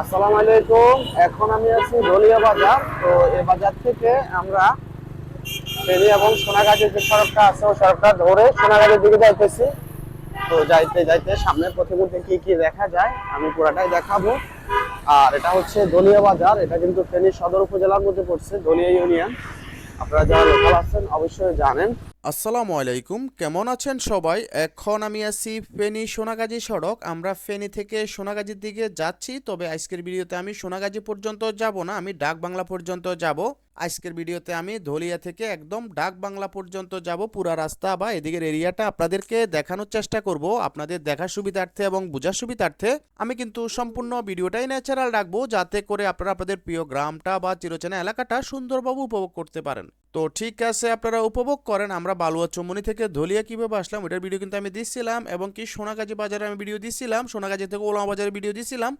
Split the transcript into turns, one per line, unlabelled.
আসসালামু আলাইকুম। এখন আমি আছি দলিয়া বাজার। তো এই বাজার থেকে আমরা ফেরি এবং সোনাগাছির যে সড়কটা আছে, ওই সড়কটা ধরে সোনাগাছির দিকে যাইতেছি। তো যাইতে যাইতে সামনের প্রতিমধ্যে কি কি দেখা যায়, আমি পুরাটাই দেখাবো। আর এটা হচ্ছে দলিয়া বাজার। এটা কিন্তু ফেনী সদর উপজেলার মধ্যে পড়ছে, দলিয়া ইউনিয়ন। আপনারা যারা লোকাল আছেন, অবশ্যই জানেন।
আসসালামু আলাইকুম, কেমন আছেন সবাই? এখন আমি আছি ফেনী সোনাগাজী সড়ক। আমরা ফেনী থেকে সোনাগাজীর দিকে যাচ্ছি, তবে আজকের ভিডিওতে আমি সোনাগাজী পর্যন্ত যাব না, আমি ডাক বাংলা পর্যন্ত যাব। আজকের ভিডিওতে আমি ধলিয়া থেকে একদম ডাক বাংলা পর্যন্ত যাব, পুরা রাস্তা বা এদিকের এরিয়াটা আপনাদেরকে দেখানোর চেষ্টা করব, আপনাদের দেখার সুবিধার্থে এবং বোঝার সুবিধার্থে। আমি কিন্তু সম্পূর্ণ ভিডিওটাই ন্যাচারাল রাখব, যাতে করে আপনারা আপনাদের প্রিয় গ্রামটা বা চিরচেনা এলাকাটা সুন্দরভাবে উপভোগ করতে পারেন। তো ঠিক আছে, আপনারা উপভোগ করেন, আমরা বালুয়া চৌমনি থেকে ধলিয়া কীভাবে আসলাম এটার ভিডিও কিন্তু আমি দিচ্ছিলাম এবং কি সোনাগাজী বাজারে আমি ভিডিও দিচ্ছিলাম সোনাগাজী থেকে ওলামা বাজারে ভিডিও দিচ্ছিলাম